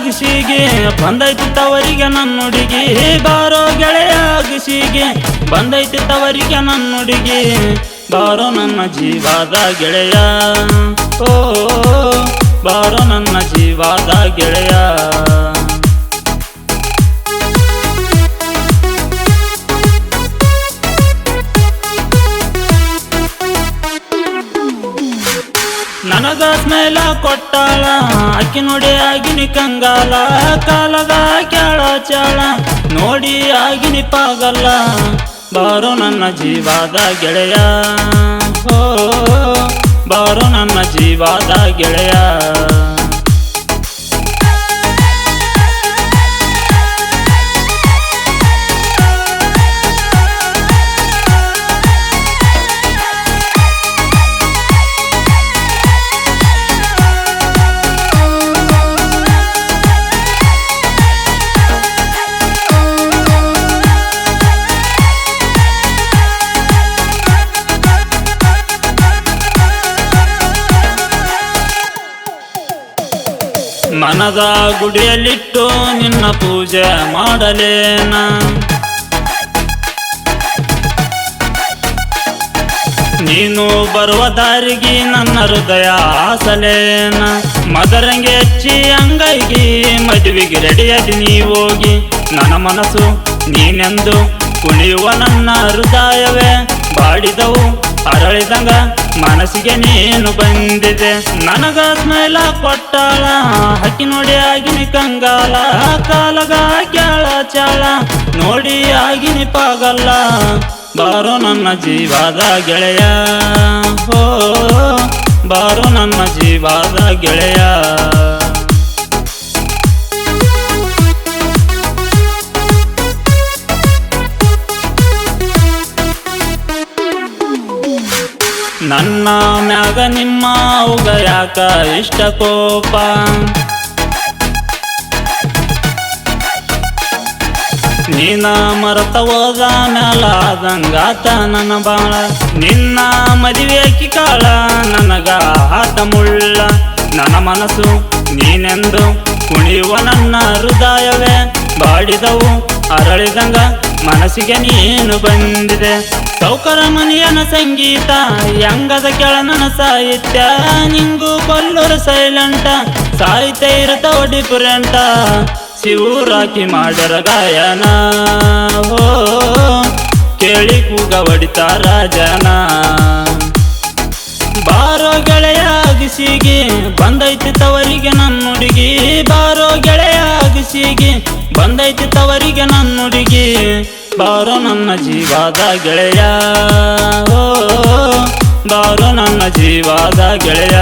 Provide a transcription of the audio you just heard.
ಅಗಸಿಗೆ ಬಂದೈತಿ ತವರಿಗೆ ಬಾರೋ ಗೆಳೆಯ ಅಗಸಿಗೆ ಬಂದೈತಿ ತವರಿಗೆ ನನ್ನ ಹುಡುಗಿ ಬಾರೋ ನನ್ನ ಜೀವಾದ ಗೆಳೆಯ. ಓ, ಬಾರೋ ನನ್ನ ಜೀವಾದ ಗೆಳೆಯ. ನನಗ ಸ್ಮೈಲ ಕೊಟ್ಟಾಳ. ಆಕಿ ನೋಡಿ ಆಗಿನಿ ಕಂಗಾಲ. ಕಾಲಗ ಕೇಳ ಚಾಳ. ನೋಡಿ ಆಗಿನಿ ಪಾಗಲ್ಲ ಬಾರೋ ನನ್ನ ಜೀವಾದ ಗೆಳೆಯ. ಓ. ಬಾರೋ ನನ್ನ ಜೀವಾದ ಗೆಳೆಯ. ಮನದ ಗುಡಿಯಲ್ಲಿಟ್ಟು ನಿನ್ನ ಪೂಜೆ ಮಾಡಲೇನ? ನೀನು ಬರುವ ದಾರಿಗೆ ನನ್ನ ಹೃದಯ ಆಸಲೇನ ಮದರಂಗೆ ಹೆಚ್ಚಿ ಅಂಗೈಗಿ ಮದುವೆಗೆ ರೆಡಿಯಾಗಿ ನೀ ಹೋಗಿ. ನನ್ನ ಮನಸ್ಸು ನೀನೆಂದು ಕುಣಿಯುವ ನನ್ನ ಹೃದಯವೇ, ಬಾಡಿದವು ಅರಳಿದಂಗ ಮನಸ್ಸಿಗೆ ನೀನು ಬಂದಿದೆ. ನನಗ ಸ್ಮೈಲ ಕೊಟ್ಟಾಳ, ಹಕ್ಕಿ ನೋಡಿ ಆಗಿನ ಕಂಗಾಲ, ಕಾಲಗ ಕೇಳ ಚಾಳ, ನೋಡಿ ಆಗಿನ ಪಾಗಲ್ಲ. ಬಾರೋ ನನ್ನ ಜೀವಾದ ಗೆಳೆಯ. ಓ, ಬಾರೋ ನನ್ನ ಜೀವಾದ ಗೆಳೆಯ. ನನ್ನ ಮ್ಯಾಗ ನಿಮ್ಮ ಉಗ ಯಾಕ ಇಷ್ಟ ಕೋಪ? ನೀನ ಮರತ ಹೋದ ಮ್ಯಾಲ ಗಂಗಾತ ನನ್ನ ಬಾಳ. ನಿನ್ನ ಮದುವೆ ಅಕ್ಕಿ ಕಾಳ ನನಗ ಆತ ಮುಳ್ಳ. ನನ್ನ ಮನಸ್ಸು ನೀನೆಂದು ಕುಣಿಯುವ ನನ್ನ ಹೃದಯವೇ. ಬಾಡಿದವು ಅರಳಿದಂಗ ಮನಸ್ಸಿಗೆ ನೀನು ಬಂದಿದೆ. ಸೌಕರ ಮನೆಯನ ಸಂಗೀತ, ಯಂಗದ ಕೆಳನನ ಸಾಹಿತ್ಯ, ನಿಂಗು ಕೊಲ್ಲೂರು ಸೈಲೆಂಟ ಸಾಹಿತ್ಯ ಇರುತ್ತವ ಡಿಫರೆಂಟ ಶಿವರಾಕಿ ಮಾಡರ ಗಾಯನ. ಓ, ಕೇಳಿ ಕೂಗ ಹೊಡಿತಾರ ಜನ ಬಾರೋ ಗೆಳೆಯ ಅಗಸಿಗೆ ಬಂದೈತಿ ತವರಿಗೆ ನನ್ನ ಹುಡುಗಿ. ಬಾರೋ ಗೆಳೆಯ ಅಗಸಿಗೆ ಬಂದೈತಿ ತವರಿಗೆ ನನ್ನ ಹುಡುಗಿ. ಬಾರೋ ನನ್ನ ಜೀವಾದ ಗೆಳೆಯ. ಓ ಬಾರೋ ನನ್ನ ಜೀವಾದ ಗೆಳೆಯ.